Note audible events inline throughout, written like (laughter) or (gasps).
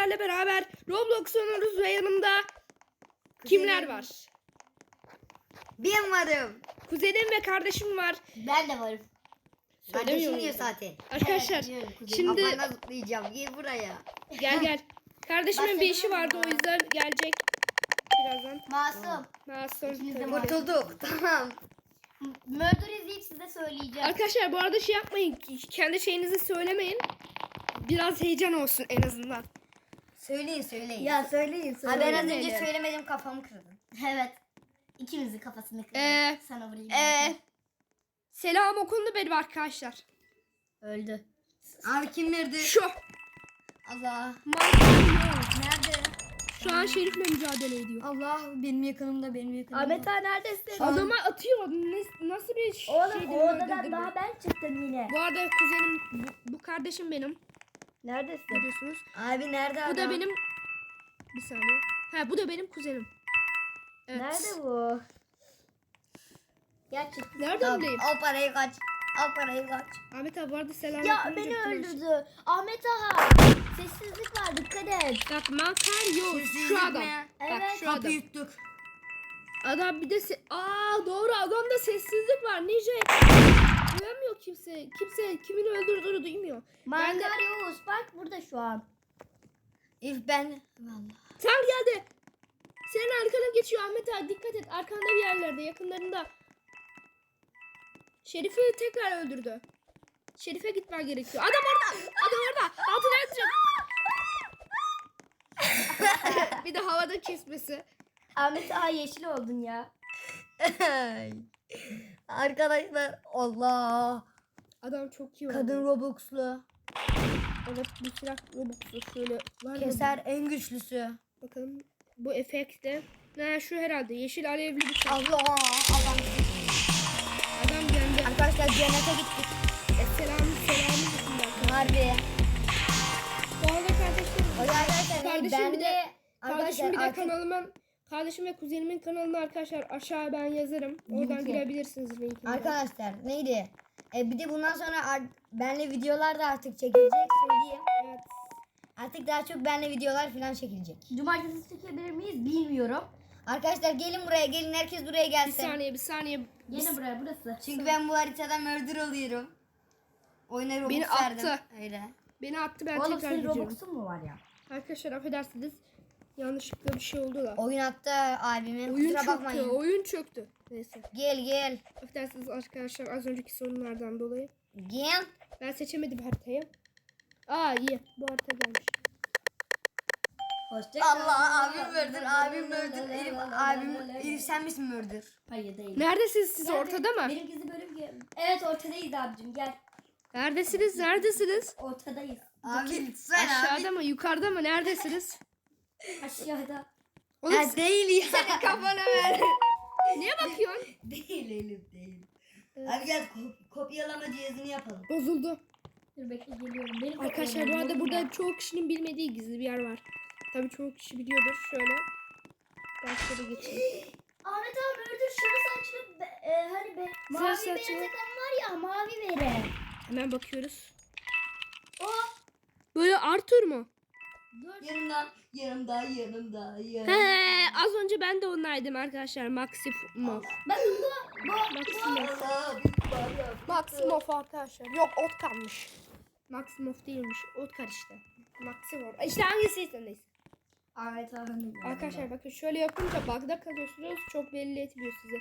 sizlerle beraber Roblox oynuyoruz ve yanımda kimler var? Ben varım. Kuzenim ve kardeşim var. Ben de varım. Söylemiyor Kardeşim diyor muyum? zaten. Arkadaşlar Evet, kuzenim. şimdi Kafana zıplayacağım. Gel buraya. gel gel. Kardeşimin bir işi vardı o yüzden gelecek birazdan. Masum. Masum. Kurtulduk. (laughs) Tamam. Murder izleyip size söyleyeceğim. Arkadaşlar bu arada şey yapmayın. Kendi şeyinizi söylemeyin. Biraz heyecan olsun en azından. Söyleyin söyleyin. Ya söyleyin Ha ben az önce söyleyin. söylemedim kafamı kırdım. Evet. İkimizin kafasını kırdım. Ee, Sana vurayım. Ee, selam okundu benim arkadaşlar. Öldü. Abi kim verdi? Şu. Allah. Nerede? Şu an Şerif'le mücadele ediyor. Allah benim yakınımda benim yakınımda. Ahmet ağa neredesin? Adama atıyor. Ne- nasıl bir ş- Oğlum şeydir o odadan bu? daha ben çıktım yine. Bu arada kuzenim, bu, bu kardeşim benim. Neredesin? Biliyorsunuz. Abi nerede adam? Bu da benim... Bir saniye. Ha bu da benim kuzenim. Evet. Nerede bu? Gel çık. Nereden Al, bileyim? al parayı kaç. Al parayı kaç. Ahmet abi arada selam. Ya beni öldürdü. Ahmet ağa. Sessizlik var dikkat et. Bak makar yok. Sessizlik Şu adam. mi? Bak Evet. şu adam. Kapıyı yuttuk. Adam bir de se- Aa doğru adamda sessizlik var. Nice. Duyamıyor kimse. Kimse kimin öldürdüğünü duymuyor. Ben de Mangar Yavuz bak burada şu an. İlk ben. Vallahi. Tank geldi. Senin arkana geçiyor Ahmet abi. Dikkat et. Arkanda bir yerlerde. Yakınlarında. Şerif'i tekrar öldürdü. Şerif'e gitmen gerekiyor. Adam orada. Adam orada. Altına yatacak. (laughs) bir de havada kesmesi. Ahmet ağa yeşil oldun ya. (laughs) Arkadaşlar Allah. Adam çok iyi. Kadın Robux'lu. Evet bu silah Robux'u şöyle var mı? Keser en güçlüsü. Bakalım bu efekte. Ne şu herhalde yeşil alevli bir şey. Allah adam. Adam geldi. Arkadaşlar cennete gittik. E, selam gitsin Harbi. Bu arada kardeşlerim. Arkadaşlar Kardeşim ben bir de de Kardeşim bir de artık- kanalımın kardeşim ve kuzenimin kanalını arkadaşlar aşağı ben yazarım. Oradan Linki. girebilirsiniz linkine. Arkadaşlar neydi? E, bir de bundan sonra benle videolar da artık çekilecek söyleyeyim. Evet. Artık daha çok benle videolar falan çekilecek. Cumartesi çekebilir miyiz bilmiyorum. Arkadaşlar gelin buraya gelin herkes buraya Bir gelsin. saniye bir saniye. Yine buraya burası. Çünkü ben bu haritada murder oluyorum. Oyuna Robux Beni attı. Öyle. Beni attı ben Oğlum tekrar senin gidiyorum. Robux'un mu var ya? Arkadaşlar affedersiniz. Yanlışlıkla bir şey oldu da. Oyun attı abimin. Oyun Kusura çöktü. bakmayın. Oyun çöktü. Neyse. Gel gel. Affedersiniz arkadaşlar az önceki sorunlardan dolayı. Gel. Ben seçemedim haritayı. Aa iyi. Bu harita gelmiş. Hoşça Allah abim murder abim murder. Elif abim Elif sen misin murder? Hayır değil. Neredesiniz siz Gel, ortada mı? Benim gizli bölüm gel. Evet ortadayız abicim gel. Neredesiniz? Neredesiniz? Ortadayız. Abi lütfen abi. Aşağıda mı? Yukarıda mı? Neredesiniz? Aşağıda. Oğlum Ha, değil ya. senin kafana ver. Niye bakıyorsun? (laughs) değil Elif değil. Abi gel kop- kopyalama cihazını yapalım. Bozuldu. Dur bekle geliyorum. Benim Arkadaşlar bu arada burada çoğu kişinin bilmediği gizli bir yer var. Tabii çoğu kişi biliyordur. Şöyle. Ben şöyle geçeyim. (gasps) Ahmet abi öldür saçlı be- e, hani be, mavi saçlı. bere takan var ya mavi bere. Hemen bakıyoruz. O Böyle Arthur mu? Dur. Yanımda, yanımda, yanımda, yanımda. He, az önce ben de onlaydım arkadaşlar. Maximov. Allah, bir bağırıyor. Maximov arkadaşlar. Yok ot kalmış. Maximov değilmiş. Ot karıştı. Maximov. İşte hangisiyse neyse. Ahmet abi. Arkadaşlar bakın şöyle yapınca bug'da kalıyorsunuz. Çok belli etmiyor size.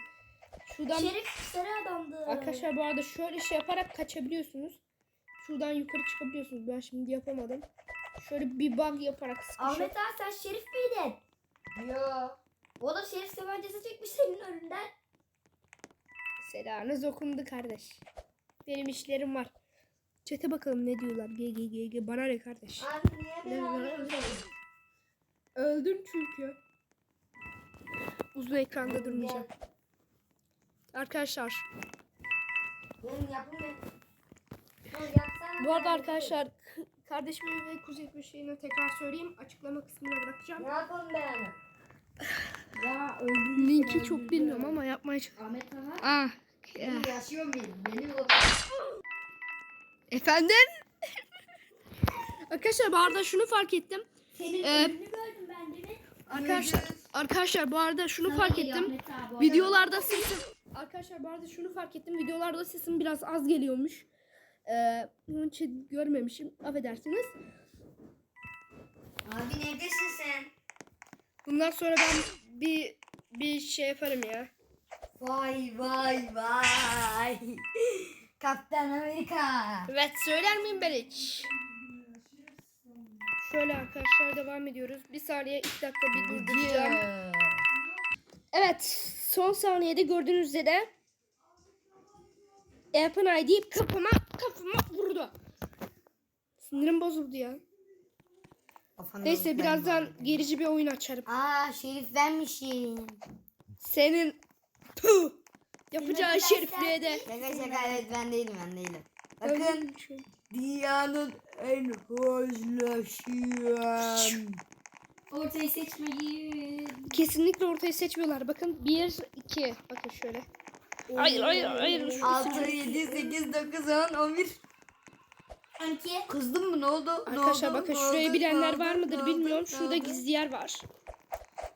Şuradan Şerif sarı adamdı. Arkadaşlar bu arada şöyle şey yaparak kaçabiliyorsunuz. Şuradan yukarı çıkabiliyorsunuz. Ben şimdi yapamadım. Şöyle bir bug yaparak sıkışıp. Ahmet abi sen Şerif miydin? Yo. Oğlum Şerif sövencesi çekmiş senin önünden. Selamınız okundu kardeş. Benim işlerim var. Çete bakalım ne diyorlar. G G G G bana ne kardeş. Abi niye beni arıyorsun? Öldün çünkü. Uzun ekranda durmayacağım. Arkadaşlar Benim yapım yapsana. bu arada arkadaşlar kardeşimin ve kuzenimin şeyini tekrar söyleyeyim. Açıklama kısmına bırakacağım. Ne yapalım ben? Ya öldürdü. Linki çok bilmiyorum ama yapmaya çalış- Ahmet abi. Ah. Yaşıyor muyum? Benim o. Efendim? Arkadaşlar bu arada şunu fark ettim. Senin Ee, önünü gördüm ben değil mi? Arkadaşlar, arkadaşlar bu arada şunu Sana fark ettim. Videolarda sesim Arkadaşlar bu arada şunu fark ettim. Videolarda sesim biraz az geliyormuş. Ee, onun için görmemişim. Affedersiniz. Abi neredesin sen? Bundan sonra ben bir bir şey yaparım ya. Vay vay vay. Kaptan Amerika. Evet söyler miyim ben hiç? Şöyle arkadaşlar devam ediyoruz. Bir saniye iki dakika bir durduracağım. Evet son saniyede gördüğünüz üzere Erpan deyip kafama kafama vurdu. Sinirim bozuldu ya. Neyse birazdan gerici bir oyun açarım. Aa Şerif vermişim. Senin Puh! yapacağı şerifliğe de. Şaka şaka evet ben değilim ben değilim. Bakın dünyanın en hızlı şiyan. Ortayı seçmeyin. Kesinlikle ortayı seçmiyorlar. Bakın 1 2 bakın şöyle. Hayır hayır hayır. Şurası 6, 7, 8, 9, 10, 11. 12. Kızdın mı ne oldu? Arkadaşlar bakın şurayı bilenler var mıdır bilmiyorum. Şurada gizli yer var.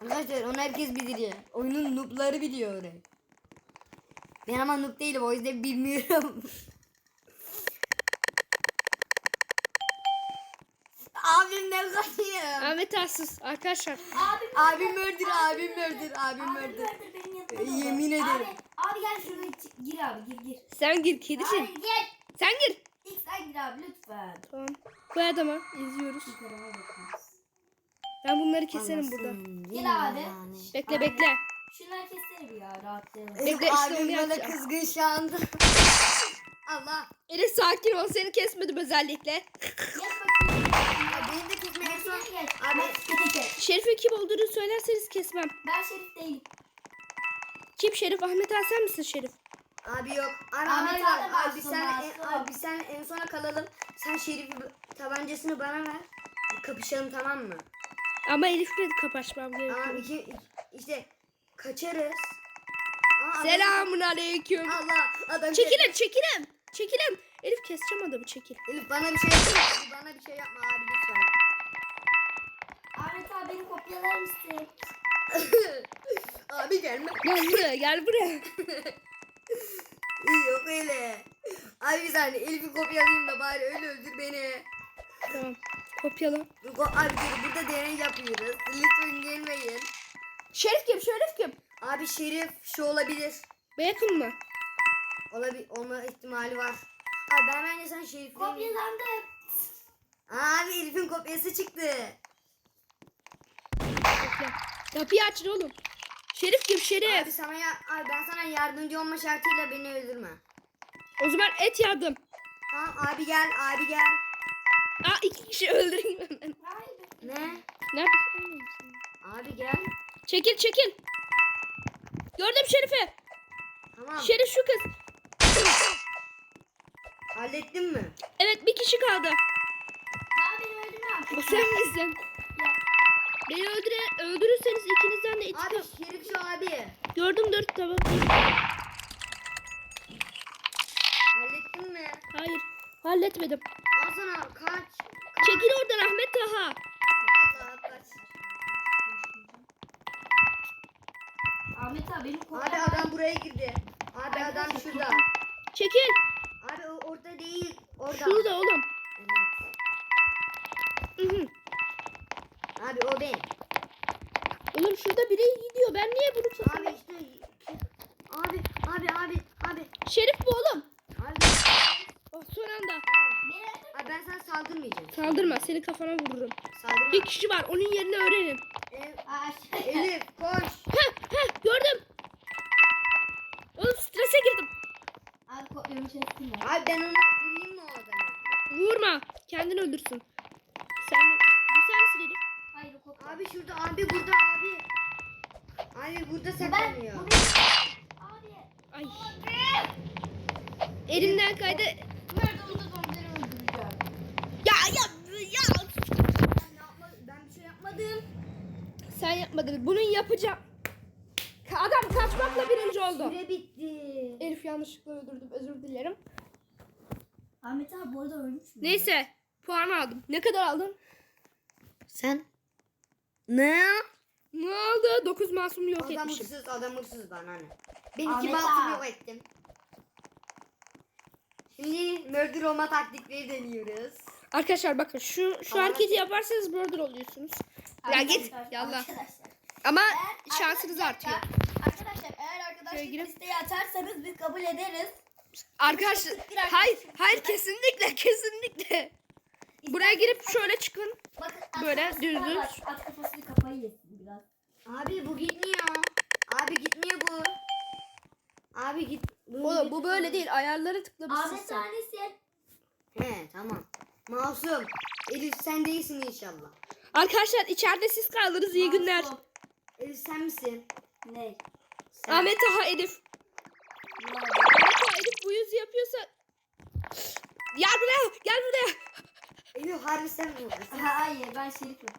Arkadaşlar onu herkes bilir ya. Oyunun noobları biliyor orayı. Ben ama noob değilim o yüzden bilmiyorum. (laughs) Abim kaçıyor? Ahmet Arsız arkadaşlar. Abi Abim öldür, abim öldür, abim Abi öldür. yanımda. Yemin ederim. Abi, abi gel şuraya çı- gir abi gir gir. Sen gir kedisi. Hayır gel. Sen gir. İlk sen gir abi lütfen. Tamam. Bu adama izliyoruz. Yukarıma bakıyoruz. Ben bunları keserim burada. Gel abi. Bekle Abi. bekle. Şunları kessene bir ya rahatlayalım. Bekle, Bekle işte abim onu bana yapacağım. kızgın şu anda. (laughs) Allah. Elif sakin ol seni kesmedim özellikle. Bakayım. Abi. Şerif'in kim olduğunu söylerseniz kesmem. ben Şerif değilim. Kim Şerif? Ahmet Ali sen misin Şerif? Abi yok. Abi, Ahmet abi, abi abi, masum, sen en, abi sen en sona kalalım. Sen Şerif'i tabancasını bana ver. Kapışalım tamam mı? Ama Elif'le kapaşmam gerekiyor. Ama iki, işte kaçarız. Aa, Selamun aleyküm. Allah adam Çekilin çekilin. Çekilin. Elif keseceğim adamı çekil. Elif bana bir şey yapma. Bana bir şey yapma abi lütfen. Ahmet abi beni kopyalar mısın? (laughs) abi gelme. Gel buraya gel buraya. İyi, (laughs) Yok öyle. Abi bir saniye Elif'i kopyalayayım da bari öyle öldür beni. tamam. Kopyala. Abi burada deney yapıyoruz. Lütfen gelmeyin. Şerif kim? Şerif kim? Abi Şerif şu olabilir. Bacon mı? Olabil olma ihtimali var. Abi ben bence sen Şerif'in... Kopyalandım. Abi Elif'in kopyası çıktı. Bekle. Kapıyı açın oğlum. Şerif kim? Şerif. Abi sana ya abi ben sana yardımcı olma şartıyla beni öldürme. O zaman et yardım. Ha abi gel abi gel. Aa iki kişi öldüreyim. Hayır. Ne? Neredesin? Abi gel. Çekil çekil. Gördüm Şerif'i. Tamam. Şerif şu kız. Hallettin mi? Evet bir kişi kaldı. Abi öldürme. O sen misin? Beni öldüre, öldürürseniz ikinizden de Abi intikam. Şerif şu abi. Gördüm dur tamam. Hallettin mi? Hayır. Halletmedim. Al sana kaç. Çekil oradan Ahmet Taha. Allah kaç. Ahmet abi beni Abi kopyalar. adam buraya girdi. Abi adam şurada. Çekil. Abi o orada değil. Orada. Şurada oğlum. Evet. Hı hı. Abi o ben. Oğlum şurada biri gidiyor. Ben niye bunu Abi tutamıyorum? işte. Abi abi abi abi. Şerif bu oğlum. Abi. Oh, son anda. Abi ben sana saldırmayacağım. Saldırma seni kafana vururum. Saldırma. Bir kişi var onun yerini öğrenin. Şey- Elif koş. Heh heh gördüm. Oğlum strese girdim. Abi. Abi ben ona vurayım mı o adamı? Vurma. Kendini öldürsün. Abi şurada abi burada abi. Abi burada ben saklanıyor. benim. Abi. Ay. Elimden kaydı. Nerede onda da beni öldüreceğim. Ya ya ya. Ben, ben bir şey yapmadım. Sen yapmadın. Bunu yapacağım. Adam kaçmakla birinci oldu. Süre bitti. Elif yanlışlıkla öldürdüm. Özür dilerim. Ahmet abi bu arada ölmüş mü? Neyse. Puan aldım. Ne kadar aldın? Sen? Ne? Ne oldu? 9 masum yok Adam etmişim. hırsız, adam hırsız bana ne? Ben iki Ahmet masum ağa. yok ettim. Şimdi murder olma taktikleri deniyoruz. Arkadaşlar bakın şu şu Aa, hareketi yaparsanız murder oluyorsunuz. Ya git Arkadaşlar, yallah. Arkadaşlar. Ama Eğer- şansınız artıyor. Arkadaşlar eğer Şöyle arkadaşlık girip- isteği açarsanız biz kabul ederiz. Arkadaşlar hayır hayır kesinlikle kesinlikle. Buraya girip şöyle çıkın. At Böyle düz düz. bak, At kafasını kafayı yesin biraz. Abi bu gitmiyor. Abi gitmiyor bu. Abi git. bunu Oğlum bu böyle değil. Ayarlara tıklamışsın Ahmet sen. tanesi. He tamam. Masum. Elif sen değilsin inşallah. Arkadaşlar içeride siz kaldınız. iyi günler. Elif sen misin? Ne? Sen. Ahmet Taha Elif. Ahmet Taha Elif bu yüzü yapıyorsa Gel buraya gel buraya. Elif harbi sen mi oldun? Hayır ben şerifim.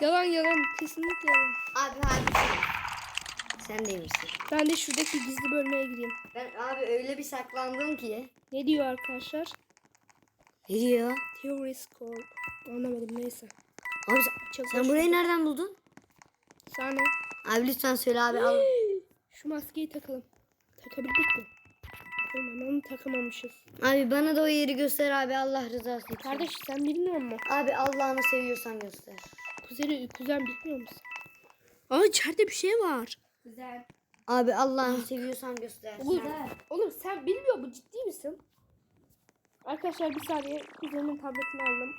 Yalan yalan kesinlikle yalan. Abi harbi sen. Sen değilmişsin. Ben de şuradaki gizli bölmeye gireyim. Ben abi öyle bir saklandım ki. Ne diyor arkadaşlar? Ne diyor? Theory score. Anlamadım neyse. Abi sen, Çok sen burayı nereden buldun? Sana Abi lütfen söyle abi al. şu maskeyi takalım. Takabildik mi? Hemen takamamışız. Abi bana da o yeri göster abi Allah rızası için. Kardeş sen bilmiyor musun? Abi Allah'ını seviyorsan göster. Kuzeni, kuzen bilmiyor musun? Aa içeride bir şey var. Güzel. Abi Allah'ını seviyorsan göster. Oğlum, Güzel. oğlum sen bilmiyor bu ciddi misin? Arkadaşlar bir saniye kuzenimin tabletini aldım.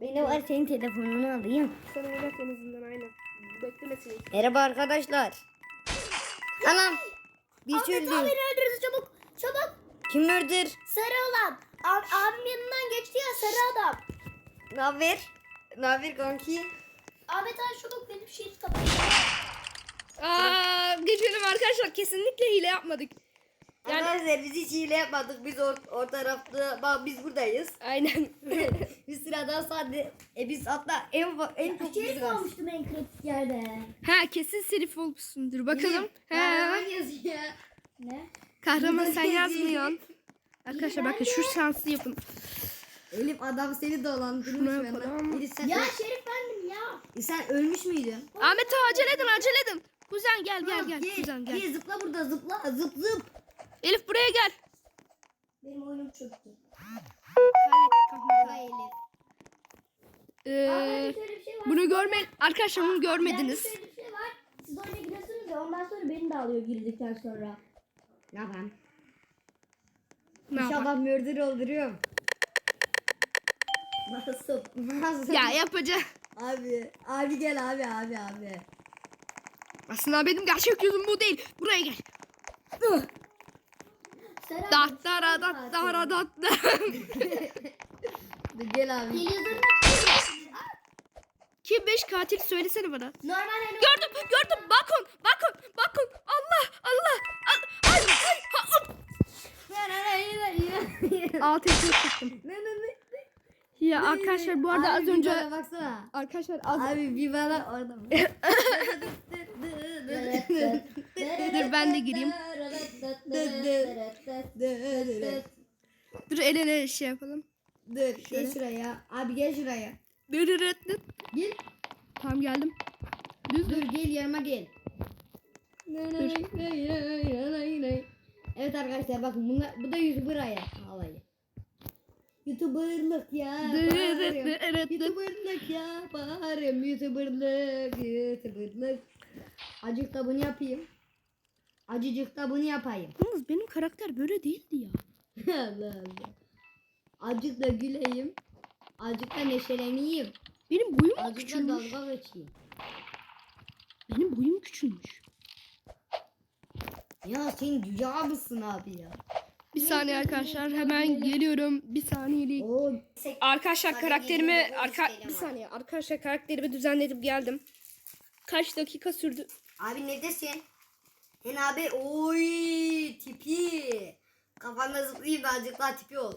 Benim var senin telefonunu alayım. Sen oynat en azından aynen. Beklemesin. Merhaba arkadaşlar. Anam. Bir Ahmet öldü. abi öldürdü çabuk. Çabuk. Kim öldür? Sarı olan. Ab abim yanından geçti ya sarı adam. Ne haber? Ne haber kanki? Ahmet abi çabuk benim şerif kapat. Aa geçelim arkadaşlar kesinlikle hile yapmadık. Yani Arkadaşlar biz hiç hile yapmadık. Biz o, o tarafta bak biz buradayız. aynen. (laughs) biz sıradan sadece e biz hatta en en çok biz Şerif almıştım en kritik yerde. ha kesin serif olmuşsundur. Bakalım. Kahraman He. yazıyor. Ne? Kahraman sen yazmıyorsun. Arkadaşlar bakın şu şansı yapın. Elif adam seni dolandırmış Şunu benden. yapalım. Elif sen, Ya Şerif bendim ya. E sen ölmüş müydün? Ahmet acele edin acele edin. Kuzen gel gel Ha, gel. Kuzen gel. gel, zıpla burada zıpla zıp zıp. Elif buraya gel. Benim oyunum çöktü. Kaybettik. Elif. Ee, şey var. bunu görme arkadaşlar bunu görmediniz. şöyle bir şey var. Siz oyuna giriyorsunuz ya ondan sonra beni de alıyor girdikten sonra. Ne yapalım? İnşallah murder öldürüyorum. Nasıl? Nasıl? Ya yapacağım. Abi, abi gel abi abi abi. Aslında benim gerçek yüzüm bu değil. Buraya gel. Dat dara dat (laughs) dara Gel abi. Kim 5 katil söylesene bana. Normal hani Gördüm gördüm bakın bakın bakın Allah Allah. Al- Ay ay ha, hop. Alt etki çıktım. Ne ne ne? Ya arkadaşlar bu arada Abi az bir önce bana baksana. arkadaşlar az Abi bir bana orada mı? (laughs) Dur ben de gireyim. Dur el ele şey yapalım. Dur gel şuraya. Abi gel şuraya. Dur dur dur, dur. Gel. Tamam geldim. Düz Dur gel yanıma gel. Evet arkadaşlar bakın bunlar, bu da YouTuber hayat alayı. YouTuber'lık ya. Dur, dur, bağırıyorum. dur, dur. YouTuber'lık ya. Bağırıyorum YouTuber'lık. YouTuber'lık. Acık da bunu yapayım. Acıcık da bunu yapayım. (laughs) Yalnız benim karakter böyle değildi ya. Allah Allah. Acık da güleyim. Acık da neşeleneyim. Benim boyum mu Acık da küçülmüş? dalga geçeyim. Benim boyum küçülmüş. Ya sen rüya mısın abi ya? Bir saniye arkadaşlar hemen geliyorum. Bir saniyelik. Oo, Arkadaşlar karakterimi arka bir saniye arkadaşlar karakterimi düzenledim geldim. Kaç dakika sürdü? Abi neredesin? Hen abi oy tipi. Kafanda zıplayayım da azıcık daha tipi ol.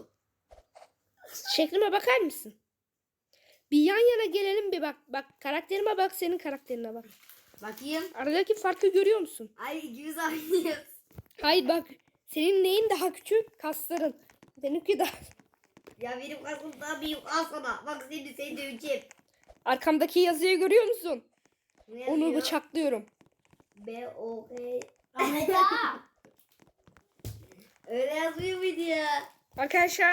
Şeklime bakar mısın? Bir yan yana gelelim bir bak. Bak karakterime bak senin karakterine bak. Bakayım. Aradaki farkı görüyor musun? Ay ikimiz aynıyız. Hayır bak. Senin neyin daha küçük? Kasların. Benimki daha. Ya benim kasım daha büyük al sana. Bak seni seni döveceğim. Arkamdaki yazıyı görüyor musun? Ne Onu bıçaklıyorum. B O K Ahmet ağa. Öyle yazmıyor muydu ya? Arkadaşlar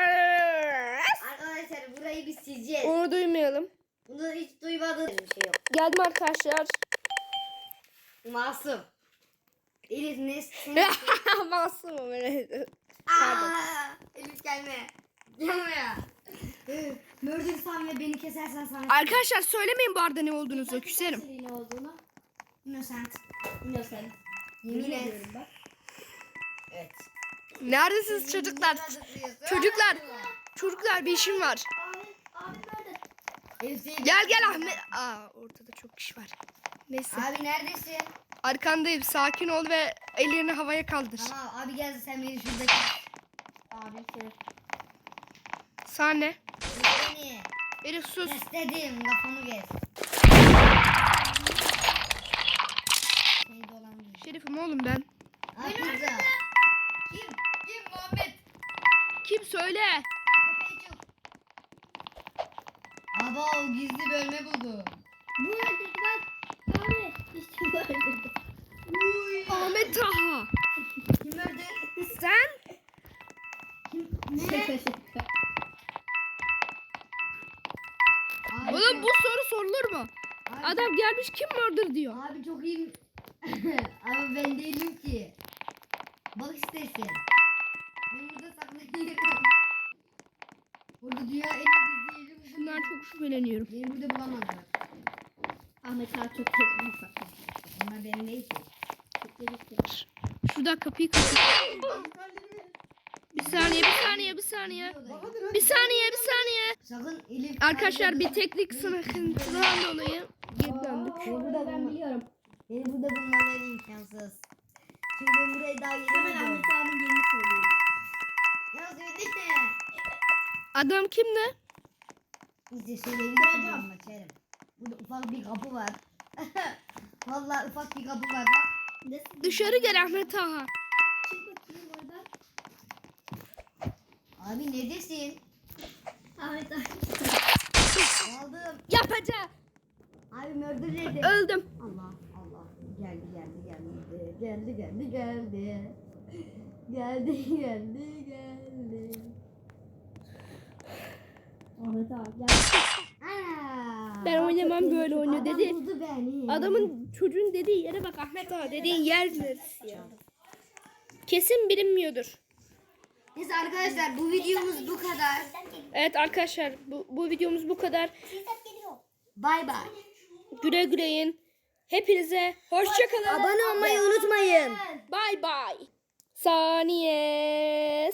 Arkadaşlar burayı biz sileceğiz. onu duymayalım. Bunu hiç duymadığım bir şey yok. Geldim arkadaşlar. Masum. Elif ne? Masumum öyle. Aa, Elif gelme. Gelme ya. (gasps) Mördürsen ve beni kesersen sana. Arkadaşlar söylemeyin bu arada ne olduğunuzu. Küserim. Ne olduğunu? Innocent. Innocent. Yemin et. Evet. Neredesiniz çocuklar? Çocuklar. Çocuklar bir işim var. Nerede? Seni- Gel gel Ahmet. Aa ortada çok kişi var. Neyse. Abi neredesin? Arkandayım. Sakin ol ve ellerini havaya kaldır. Tamam abi gel sen beni şuradaki. Abi seni. Sahne. Beni. Elif sus. Kesledim kafamı kes. Seni. Şerifim oğlum ben. Abi pizza. Kim? Kim Muhammed? Kim söyle? Çık. Aba o gizli bölme buldu. Bu öldürdü bak. Ahmet. İşte bu öldürdü. Uy. Ahmet Taha. Kim öldü? Sen? Şaka şaka. Oğlum bu soru sorulur mu? abi, Adam gelmiş kim murder diyor. Abi çok iyi. (laughs) Ama ben değilim ki. Bak istersen. Ben burada saklanıyorum. Burada dünya en iyi yeri Bundan çok şüpheleniyorum. Beni burada bulamazlar. Ahmet ağa çok kötü sakın. Ama benim değil ki. Şuradan kapıyı kapat. Bir saniye, bir saniye, bir saniye. Bir saniye, bir saniye. Sakın Elif. Arkadaşlar bir teknik sıkıntıdan dolayı geri döndük. Beni burada Ben biliyorum. Beni burada bulmaları imkansız. Çünkü ben burayı daha yeni Hemen. Ahmet ağanın yerini söylüyorum. Ya söylesene. Adam kimdi? İşte söyleyebilirim ama Kerem. Burada ufak bir kapı var. (laughs) Vallahi ufak bir kapı var bak. Dışarı gel Ahmet Taha. Çık bakayım oradan. Abi neredesin? Ahmet ağa. Aldım. Yapacağım. Abi murder nerede? Öldüm. Allah Allah. Geldi geldi geldi. Geldi geldi geldi. Geldi geldi geldi. Ahmet ağa gel. Ben oynamam böyle Adam dedi. Adamın çocuğun dediği yere bak Ahmet Taha dediğin yer neresi ya? Kesin bilinmiyordur. Neyse arkadaşlar bu videomuz bu kadar. Evet arkadaşlar bu, bu videomuz bu kadar. Bay bay. Güle güleyin. Hepinize hoşçakalın. Abone olmayı unutmayın. Bye bye. Saniye.